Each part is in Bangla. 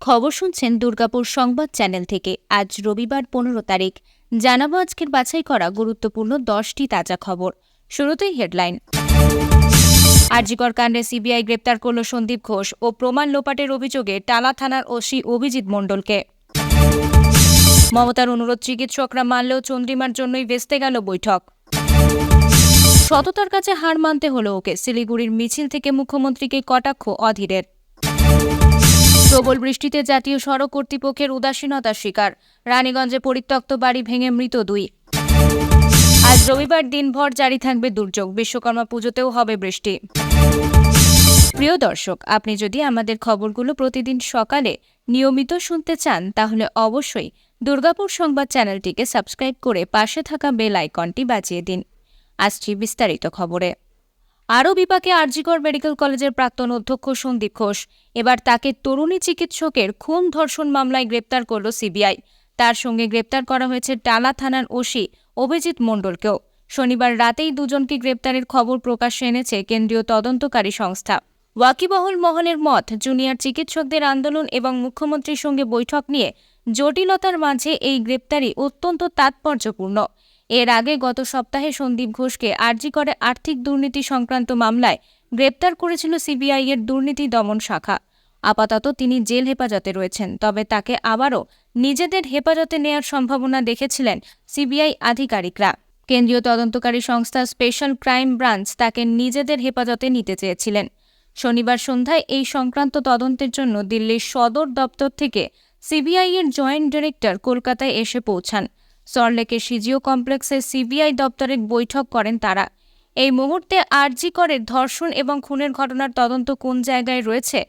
খবর শুনছেন দুর্গাপুর সংবাদ চ্যানেল থেকে। আজ রবিবার পনেরো তারিখ। জানাব আজকের বাছাই করা গুরুত্বপূর্ণ দশটি তাজা খবর। শুরুতেই হেডলাইন। আরজিকর কাণ্ডে সিবিআই গ্রেপ্তার করল সন্দীপ ঘোষ ও প্রমাণ লোপাটের অভিযোগে টালা থানার ওসি অভিজিৎ মণ্ডলকে। মমতার অনুরোধ চিকিৎসকরা মানলেও চন্দ্রিমার জন্যই ভেস্তে গেল বৈঠক। সততার কাছে হার মানতে হলো ওকে। শিলিগুড়ির মিছিল থেকে মুখ্যমন্ত্রীকে কটাক্ষ অধীরের। প্রবল বৃষ্টিতে জাতীয় সড়ক কর্তৃপক্ষের উদাসীনতার শিকার। রানীগঞ্জে পরিত্যক্ত বাড়ি ভেঙে মৃত দুই। আজ রবিবার দিনভর জারি থাকবে দুর্যোগ। বিশ্বকর্মা পুজোতেও হবে বৃষ্টি। প্রিয় দর্শক, আপনি যদি আমাদের খবরগুলো প্রতিদিন সকালে নিয়মিত শুনতে চান, তাহলে অবশ্যই দুর্গাপুর সংবাদ চ্যানেলটিকে সাবস্ক্রাইব করে পাশে থাকা বেল আইকনটি বাজিয়ে দিন। আসছি বিস্তারিত খবরে। আরও বিপাকে আরজিকর মেডিকেল কলেজের প্রাক্তন অধ্যক্ষ সন্দীপ ঘোষ। এবার তাকে তরুণী চিকিৎসকের খুন ধর্ষণ মামলায় গ্রেপ্তার করল সিবিআই। তার সঙ্গে গ্রেপ্তার করা হয়েছে টালা থানার ওসি অভিজিৎ মণ্ডলকেও। শনিবার রাতেই দুজনকে গ্রেপ্তারের খবর প্রকাশ্যে এনেছে কেন্দ্রীয় তদন্তকারী সংস্থা। ওয়াকিবহল মহলের মত জুনিয়র চিকিৎসকদের আন্দোলন এবং মুখ্যমন্ত্রীর সঙ্গে বৈঠক নিয়ে জটিলতার মাঝে এই গ্রেপ্তারি অত্যন্ত তাৎপর্যপূর্ণ। এর আগে গত সপ্তাহে সন্দীপ ঘোষকে আর্জি করে আর্থিক দুর্নীতি সংক্রান্ত মামলায় গ্রেপ্তার করেছিল সিবিআই এর দুর্নীতি দমন শাখা। আপাতত তিনি জেল হেফাজতে রয়েছেন, তবে তাকে আবারও নিজেদের হেফাজতে নেয়ার সম্ভাবনা দেখেছিলেন সিবিআই আধিকারিকরা। কেন্দ্রীয় তদন্তকারী সংস্থা স্পেশাল ক্রাইম ব্রাঞ্চ তাকে নিজেদের হেফাজতে নিতে চেয়েছিলেন। শনিবার সন্ধ্যায় এই সংক্রান্ত তদন্তের জন্য দিল্লির সদর দপ্তর থেকে সিবিআই এর জয়েন্ট ডিরেক্টর কলকাতায় এসে পৌঁছান। সরলেকে সিজিও কমপ্লেক্সে সিবিআই দপ্তরের বৈঠক করেন তারা। এই মুহূর্তে আরজি করে ধর্ষণ এবং খুনের ঘটনার তদন্ত কোন জায়গায় রয়েছে?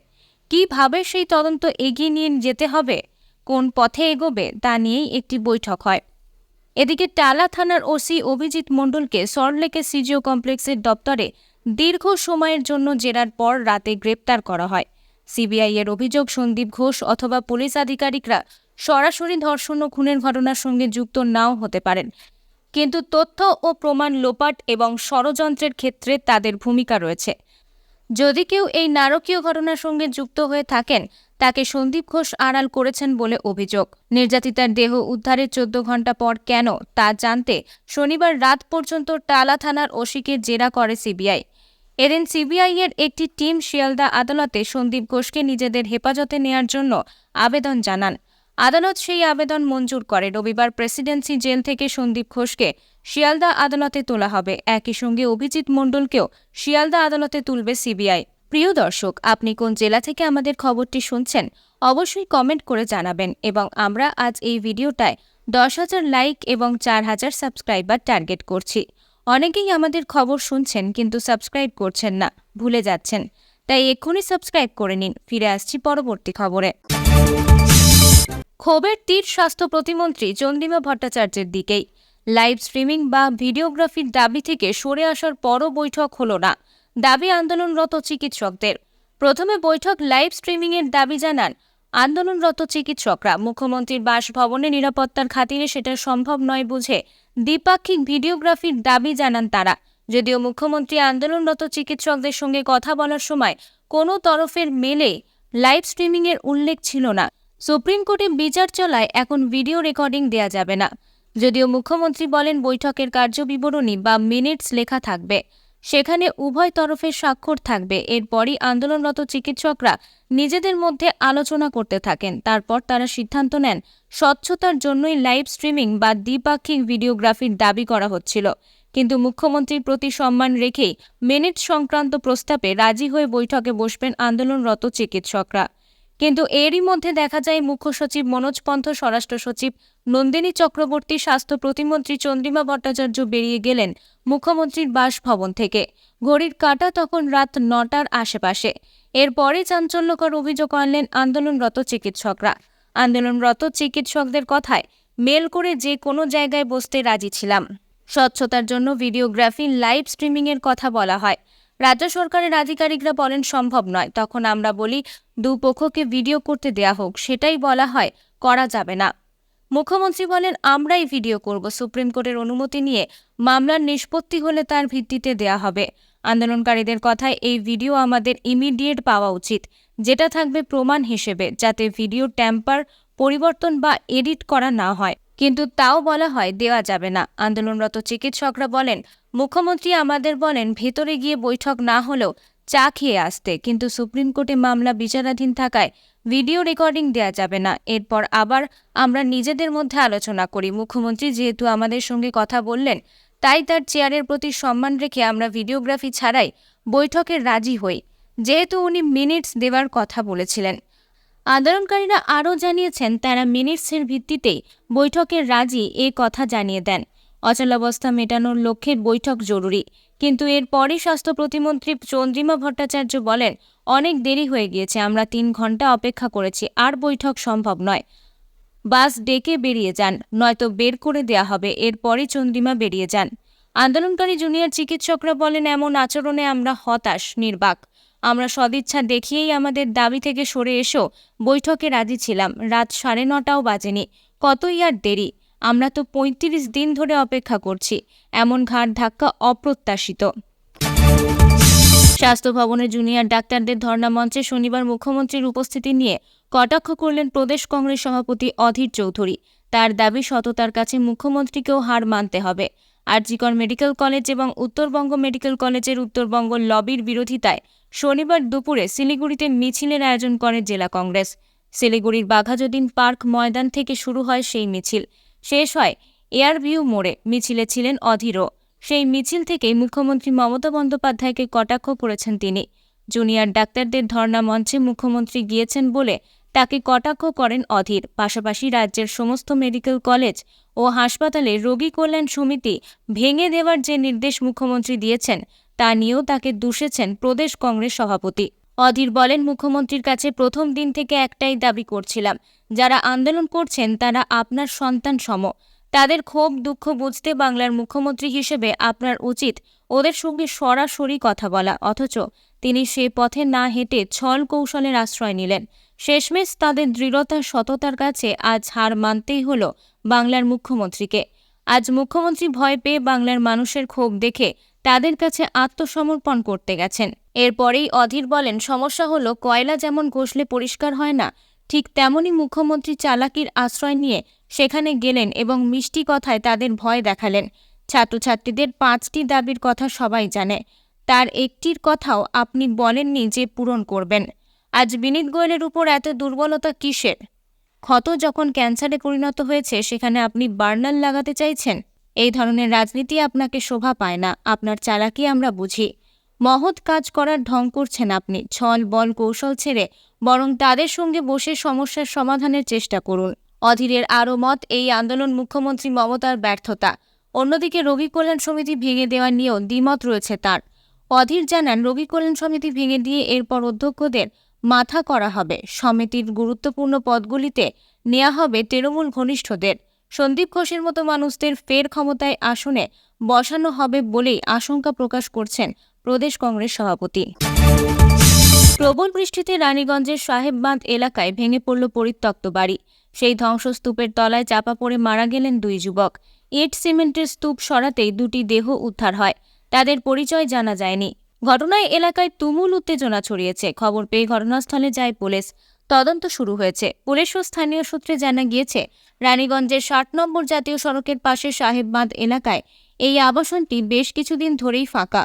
কীভাবে সেই তদন্ত এগিয়ে নিয়ে যেতে হবে? কোন পথে এগোবে? তা নিয়েই একটি বৈঠক হয়। এদিকে টালা থানার ওসি অভিজিৎ মণ্ডলকে সরলেকে সিজিও কমপ্লেক্সের দপ্তরে দীর্ঘ সময়ের জন্য জেরার পর রাতে গ্রেপ্তার করা হয়। সিবিআই এর অভিযোগ, সন্দীপ ঘোষ অথবা পুলিশ আধিকারিকরা সরাসরি ধর্ষণ ও খুনের ঘটনার সঙ্গে যুক্ত নাও হতে পারেন। কিন্তু তথ্য ও প্রমাণ লোপাট এবং ষড়যন্ত্রের ক্ষেত্রে তাদের ভূমিকা রয়েছে। যদি কেউ এই নারকীয় ঘটনার সঙ্গে যুক্ত হয়ে থাকেন, তাকে সন্দীপ ঘোষ আড়াল করেছেন বলে অভিযোগ। নির্যাতিতার দেহ উদ্ধারের চোদ্দ ঘণ্টা পর কেন তা জানতে শনিবার রাত পর্যন্ত টালা থানার ওসিকে জেরা করে সিবিআই। এদিন সিবিআই এর একটি টিম শিয়ালদা আদালতে সন্দীপ ঘোষকে নিজেদের হেফাজতে নেয়ার জন্য আবেদন জানান। আদালত সেই আবেদন মঞ্জুর করে। রবিবার প্রেসিডেন্সি জেল থেকে সন্দীপ ঘোষকে শিয়ালদা আদালতে তোলা হবে। একই সঙ্গে অভিজিৎ মণ্ডলকেও শিয়ালদা আদালতে তুলবে সিবিআই। প্রিয় দর্শক, আপনি কোন জেলা থেকে আমাদের খবরটি শুনছেন, অবশ্যই কমেন্ট করে জানাবেন এবং আমরা আজ এই ভিডিওটায় দশ হাজার লাইক এবং চার হাজার সাবস্ক্রাইবার টার্গেট করছি। অনেকেই আমাদের খবর শুনছেন কিন্তু সাবস্ক্রাইব করছেন না, ভুলে যাচ্ছেন। তাই এক্ষুনি সাবস্ক্রাইব করে নিন, ফিরে আসছি পরবর্তী খবরে। ক্ষোভের তীর স্বাস্থ্য প্রতিমন্ত্রী চন্দ্রিমা ভট্টাচার্যের দিকেই। লাইভ স্ট্রিমিং বা ভিডিওগ্রাফির দাবি থেকে সরে আসার পরও বৈঠক হলো না, দাবি আন্দোলনরত চিকিৎসকদের। প্রথমে বৈঠক লাইভ স্ট্রিমিংয়ের দাবি জানান আন্দোলনরত চিকিৎসকরা মুখ্যমন্ত্রীর বাসভবনে নিরাপত্তার খাতিরে সেটা সম্ভব নয় বুঝে দ্বিপাক্ষিক ভিডিওগ্রাফির দাবি জানান তারা। যদিও মুখ্যমন্ত্রী আন্দোলনরত চিকিৎসকদের সঙ্গে কথা বলার সময় কোনো তরফের মেলে লাইভ স্ট্রিমিংয়ের উল্লেখ ছিল না। সুপ্রিম কোর্টে বিচার চলায় এখন ভিডিও রেকর্ডিং দেয়া যাবে না। যদিও মুখ্যমন্ত্রী বলেন বৈঠকের কার্যবিবরণী বা মিনিটস লেখা থাকবে। সেখানে উভয় তরফের স্বাক্ষর থাকবে। এরপরই আন্দোলনরত চিকিৎসকরা নিজেদের মধ্যে আলোচনা করতে থাকেন। তারপর তারা সিদ্ধান্ত নেন, স্বচ্ছতার জন্যই লাইভ স্ট্রিমিং বা দ্বিপাক্ষিক ভিডিওগ্রাফির দাবি করা হচ্ছিল। কিন্তু মুখ্যমন্ত্রীর প্রতি সম্মান রেখেই মিনিট সংক্রান্ত প্রস্তাবে রাজি হয়ে বৈঠকে বসবেন আন্দোলনরত চিকিৎসকরা। কিন্তু এরই মধ্যে দেখা যায় মুখ্য সচিব মনোজ পন্থ, স্বরাষ্ট্র সচিব নন্দিনী চক্রবর্তী, স্বাস্থ্য প্রতিমন্ত্রী চন্দ্রিমা ভট্টাচার্য বেরিয়ে গেলেন মুখ্যমন্ত্রীর বাসভবন থেকে। ঘড়ির কাটা তখন রাত নটার আশেপাশে। এরপরে চাঞ্চল্যকর অভিযোগ আনলেন আন্দোলনরত চিকিৎসকরা। আন্দোলনরত চিকিৎসকদের কথায় মেল করে যে কোনো জায়গায় বসতে রাজি ছিলাম। স্বচ্ছতার জন্য ভিডিওগ্রাফি, লাইভ স্ট্রিমিংয়ের কথা বলা হয়। রাজ্য সরকারের আধিকারিকরা বলেন, সম্ভব নয়। তখন আমরা বলি, দুপক্ষকে ভিডিও করতে দেয়া হোক, সেটাই বলা হয়, করা যাবে না। মুখ্যমন্ত্রী বলেন, আমরাই ভিডিও করব। সুপ্রিম কোর্টের অনুমতি নিয়ে মামলার নিষ্পত্তি হলে তার ভিত্তিতে দেয়া হবে। আন্দোলনকারীদের কথায়, এই ভিডিও আমাদের ইমিডিয়েট পাওয়া উচিত। যেটা থাকবে প্রমাণ হিসেবে, যাতে ভিডিও ট্যাম্পার পরিবর্তন বা এডিট করা না হয়। কিন্তু তাও বলা হয় দেওয়া যাবে না। আন্দোলনরত চিকিৎসকরা বলেন, মুখ্যমন্ত্রী আমাদের বলেন, ভেতরে গিয়ে বৈঠক না হলেও চা খেয়ে আসতে, কিন্তু সুপ্রিম কোর্টে মামলা বিচারাধীন থাকায় ভিডিও রেকর্ডিং দেওয়া যাবে না। এরপর আবার আমরা নিজেদের মধ্যে আলোচনা করি। মুখ্যমন্ত্রী যেহেতু আমাদের সঙ্গে কথা বললেন, তাই তার চেয়ারের প্রতি সম্মান রেখে আমরা ভিডিওগ্রাফি ছাড়াই বৈঠকে রাজি হই। যেহেতু উনি মিনিটস দেওয়ার কথা বলেছিলেন। আন্দোলনকারীরা আরও জানিয়েছেন, তারা মিনিটসের ভিত্তিতেই বৈঠকে রাজি এ কথা জানিয়ে দেন। অচলাবস্থা মেটানোর লক্ষ্যে বৈঠক জরুরি। কিন্তু এরপরই স্বাস্থ্য প্রতিমন্ত্রী চন্দ্রিমা ভট্টাচার্য বলেন, অনেক দেরি হয়ে গিয়েছে, আমরা তিন ঘণ্টা অপেক্ষা করেছি, আর বৈঠক সম্ভব নয়। বাস ডেকে বেরিয়ে যান, নয়তো বের করে দেয়া হবে এরপরই চন্দ্রিমা বেরিয়ে যান। আন্দোলনকারী জুনিয়র চিকিৎসকরা বলেন, এমন আচরণে আমরা হতাশ, নির্বাক। আমরা সদিচ্ছা দেখিয়েই আমাদের দাবি থেকে সরে এসো। বৈঠকে রাজি ছিলাম। রাত সাড়ে নটাও বাজেনি। কতই আর দেরি? আমরা তো পঁয়ত্রিশ দিন ধরে অপেক্ষা করছি। এমন ঘাট ধাক্কা অপ্রত্যাশিত। স্বাস্থ্য ভবনে জুনিয়র ডাক্তারদের ধর্ণা মঞ্চে শনিবার মুখ্যমন্ত্রীর উপস্থিতি নিয়ে কটাক্ষ করলেন প্রদেশ কংগ্রেস সভাপতি অধীর চৌধুরী। তার দাবি সততার কাছে মুখ্যমন্ত্রীকেও হার মানতে হবে। আরজিকর মেডিকেল কলেজ এবং উত্তরবঙ্গ মেডিকেল কলেজের উত্তরবঙ্গ লবির বিরোধিতায় শনিবার দুপুরে শিলিগুড়িতে মিছিলের আয়োজন করে জেলা কংগ্রেস। শিলিগুড়ির বাঘাযতীন পার্ক ময়দান থেকে শুরু হয় সেই মিছিল। শেষ হয় এয়ারভিউ মোড়ে। মিছিলে ছিলেন অধীরও। সেই মিছিল থেকেই মুখ্যমন্ত্রী মমতা বন্দ্যোপাধ্যায়কে কটাক্ষ করেছেন তিনি। জুনিয়র ডাক্তারদের ধর্ণা মঞ্চে মুখ্যমন্ত্রী গিয়েছেন বলে তাকে কটাক্ষ করেন অধীর। পাশাপাশি রাজ্যের সমস্ত মেডিকেল কলেজ ও হাসপাতালে রোগী কল্যাণ সমিতি ভেঙে দেওয়ার যে নির্দেশ মুখ্যমন্ত্রী দিয়েছেন তা নিয়েও তাকে দুষেছেন প্রদেশ কংগ্রেস সভাপতি। অধীর বলেন, মুখ্যমন্ত্রীর কাছে প্রথম দিন থেকে একটাই দাবি করছিলাম, যারা আন্দোলন করছেন তারা আপনার সন্তান সম। তাদের ক্ষোভ, দুঃখ বুঝতে বাংলার মুখ্যমন্ত্রী হিসেবে আপনার উচিত ওদের সঙ্গে সরাসরি কথা বলা। অথচ তিনি সে পথে না হেঁটে ছল কৌশলের আশ্রয় নিলেন। শেষমেশ তাদের দৃঢ়তা, সততার কাছে আজ হার মানতেই হল বাংলার মুখ্যমন্ত্রীকে। আজ মুখ্যমন্ত্রী ভয় পেয়ে বাংলার মানুষের ক্ষোভ দেখে তাদের কাছে আত্মসমর্পণ করতে গেছেন। এরপরেই অধীর বলেন, সমস্যা হলো, কয়লা যেমন ঘষলে পরিষ্কার হয় না, ঠিক তেমনই মুখ্যমন্ত্রী চালাকির আশ্রয় নিয়ে সেখানে গেলেন এবং মিষ্টি কথায় তাদের ভয় দেখালেন। ছাত্রছাত্রীদের পাঁচটি দাবির কথা সবাই জানে। তার একটির কথাও আপনি বলেননি যে পূরণ করবেন। আজ বিনীত গোয়েলের উপর এত দুর্বলতা কিসের? ক্ষত যখন ক্যান্সারে পরিণত হয়েছে, সেখানে আপনি বার্নার লাগাতে চাইছেন? এই ধরনের রাজনীতি আপনাকে শোভা পায় না, আপনার চালাকি আমরা বুঝি। মহৎ কাজ করার ঢং করছেন আপনি, ছল, বল, কৌশল ছেড়ে বরং তাদের সঙ্গে বসে সমস্যার সমাধানের চেষ্টা করুন। অধীরের আরও মত, এই আন্দোলন মুখ্যমন্ত্রী মমতার ব্যর্থতা। অন্যদিকে রোগী কল্যাণ সমিতি ভেঙে দেওয়া নিয়েও দ্বিমত রয়েছে তার। অধীর জানান রোগী কল্যাণ সমিতি ভেঙে দিয়ে এরপর অধ্যক্ষদের মাথা করা হবে। সমিতির গুরুত্বপূর্ণ পদগুলিতে নেওয়া হবে তৃণমূল ঘনিষ্ঠদের। সন্দীপ ঘোষের মতো মানুষদের ফের ক্ষমতায় আসনে বসানো হবে বলেই আশঙ্কা প্রকাশ করছেন প্রদেশ কংগ্রেস সভাপতি। প্রবল বৃষ্টিতে রানীগঞ্জের সাহেববাঁধ এলাকায় ভেঙে পড়ল পরিত্যক্ত বাড়ি। সেই ধ্বংসস্তূপের তলায় চাপা পড়ে মারা গেলেন দুই যুবক। ইট সিমেন্টের স্তূপ সরাতেই দুটি দেহ উদ্ধার হয়। তাদের পরিচয় জানা যায়নি। ঘটনায় এলাকায় তুমুল উত্তেজনা ছড়িয়েছে। খবর পেয়ে ঘটনাস্থলে যায় পুলিশ। তদন্ত শুরু হয়েছে। পুলিশ ও স্থানীয় সূত্রে জানা গিয়েছে রানীগঞ্জের ষাট নম্বর জাতীয় সড়কের পাশে সাহেববাঁধ এলাকায় এই আবাসনটি বেশ কিছুদিন ধরেই ফাঁকা।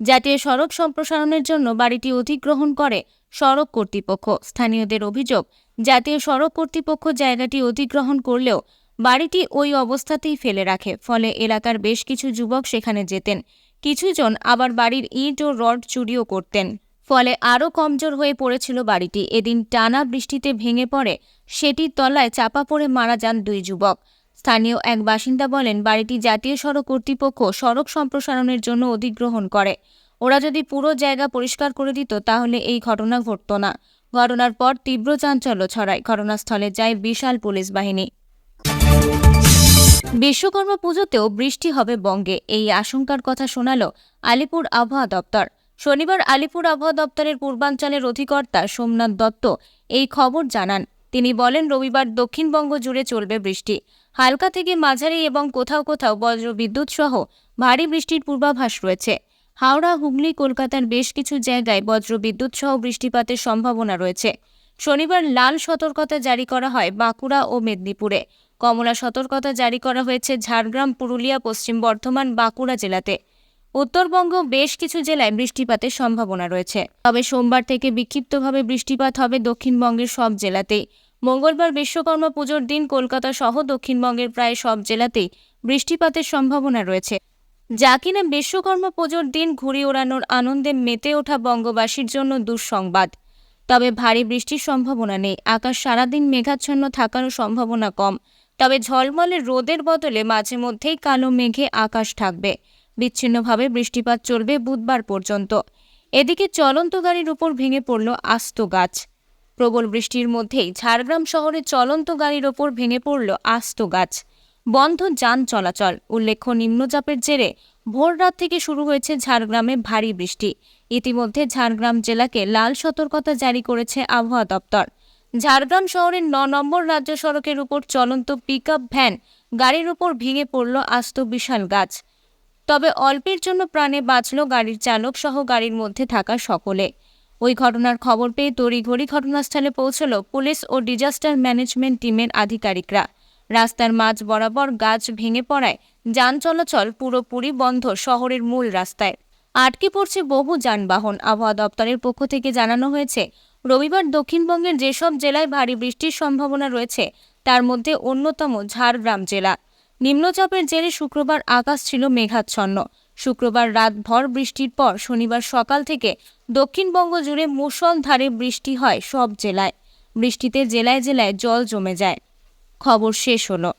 জাতীয় সড়ক সম্প্রসারণের জন্য বাড়িটি অধিগ্রহণ করে সড়ক কর্তৃপক্ষ। স্থানীয়দের অভিযোগ, জাতীয় সড়ক কর্তৃপক্ষ জায়গাটি অধিগ্রহণ করলেও বাড়িটি ওই অবস্থাতেই ফেলে রাখে, ফলে এলাকার বেশ কিছু যুবক সেখানে যেতেন। কিছুজন আবার বাড়ির ইট ও রড চুরিও করতেন। ফলে আরও কমজোর হয়ে পড়েছিল বাড়িটি। এদিন টানা বৃষ্টিতে ভেঙে পড়ে সেটির তলায় চাপা পড়ে মারা যান দুই যুবক। স্থানীয় এক বাসিন্দা বলেন, বাড়িটি জাতীয় সড়ক কর্তৃপক্ষ সড়ক সম্প্রসারণের জন্য অধিগ্রহণ করে। ওরা যদি পুরো জায়গা পরিষ্কার করে দিত, তাহলে এই ঘটনা ঘটত না। ঘটনার পর তীব্র চাঞ্চল্য ছড়ায়। ঘটনাস্থলে যায় বিশাল পুলিশ বাহিনী। বিশ্বকর্মা পুজোতেও বৃষ্টি হবে বঙ্গে, এই আশঙ্কার কথা শোনাল আলিপুর আবহাওয়া দপ্তর। শনিবার আলিপুর আবহাওয়া দপ্তরের পূর্বাঞ্চলের অধিকর্তা সোমনাথ দত্ত এই খবর জানান। তিনি বলেন, রবিবার দক্ষিণবঙ্গ জুড়ে চলবে বৃষ্টি। হালকা থেকে মাঝারি এবং কোথাও কোথাও বজ্র বিদ্যুৎ সহ ভারী বৃষ্টির পূর্বাভাস রয়েছে। হাওড়া, হুগলি, কলকাতার বেশ কিছু জায়গায় বজ্রবিদ্যুৎ সহ বৃষ্টিপাতের সম্ভাবনা রয়েছে। শনিবার লাল সতর্কতা জারি করা হয় বাঁকুড়া ও মেদিনীপুরে। কমলা সতর্কতা জারি করা হয়েছে ঝাড়গ্রাম, পুরুলিয়া, পশ্চিম বর্ধমান, বাঁকুড়া জেলাতে। উত্তরবঙ্গ বেশ কিছু জেলায় বৃষ্টিপাতের সম্ভাবনা রয়েছে। তবে সোমবার থেকে বিক্ষিপ্তভাবে বৃষ্টিপাত হবে দক্ষিণবঙ্গের সব জেলাতেই মঙ্গলবার বিশ্বকর্মা পুজোর দিন কলকাতা সহ দক্ষিণবঙ্গের প্রায় সব জেলাতেই বৃষ্টিপাতের সম্ভাবনা রয়েছে। যা কিনা বিশ্বকর্মা পুজোর দিন ঘুড়ি ওড়ানোর আনন্দে মেতে ওঠা বঙ্গবাসীর জন্য দুঃসংবাদ। তবে ভারী বৃষ্টির সম্ভাবনা নেই। আকাশ সারাদিন মেঘাচ্ছন্ন থাকারও সম্ভাবনা কম। তবে ঝলমলে রোদের বদলে মাঝে মধ্যেই কালো মেঘে আকাশ থাকবে বিচ্ছিন্নভাবে বৃষ্টিপাত চলবে বুধবার পর্যন্ত। এদিকে চলন্ত গাড়ির উপর ভেঙে পড়ল আস্ত গাছ। প্রবল বৃষ্টির মধ্যেই ঝাড়গ্রাম শহরে চলন্ত গাড়ির ওপর ভেঙে পড়ল আস্ত গাছ। বন্ধ যান চলাচল। উল্লেখ্য, নিম্নচাপের জেরে ভোর রাত থেকে শুরু হয়েছে ঝাড়গ্রামে ভারী বৃষ্টি। ইতিমধ্যে ঝাড়গ্রাম জেলাকে লাল সতর্কতা জারি করেছে আবহাওয়া দপ্তর। ঝাড়গ্রাম শহরের ন নম্বর রাজ্য সড়কের উপর চলন্ত পিকআপ ভ্যান গাড়ির উপর ভেঙে পড়ল আস্ত বিশাল গাছ। তবে অল্পের জন্য প্রাণে বাঁচল গাড়ির চালক সহ গাড়ির মধ্যে থাকা সকলে। ওই ঘটনার খবর পেয়ে তড়িঘড়ি ঘটনাস্থলে পৌঁছল পুলিশ ও ডিজাস্টার ম্যানেজমেন্ট টিমের আধিকারিকরা। রাস্তার মাঝ বরাবর গাছ ভেঙে পড়ায় যান চলাচল পুরোপুরি বন্ধ শহরের মূল রাস্তায়। আটকে পড়ছে বহু যানবাহন, আবহাওয়া দপ্তরের পক্ষ থেকে জানানো হয়েছে, রবিবার দক্ষিণবঙ্গের যেসব জেলায় ভারী বৃষ্টির সম্ভাবনা রয়েছে, তার মধ্যে অন্যতম ঝাড়গ্রাম জেলা। নিম্নচাপের জেরে শুক্রবার আকাশ ছিল মেঘাচ্ছন্ন। শুক্রবার রাত ভর বৃষ্টির পর শনিবার সকাল থেকে দক্ষিণবঙ্গ জুড়ে মুষলধারে বৃষ্টি হয় সব জেলায়। বৃষ্টিতে জেলায় জেলায় জল জমে যায়। খবর শেষ হলো।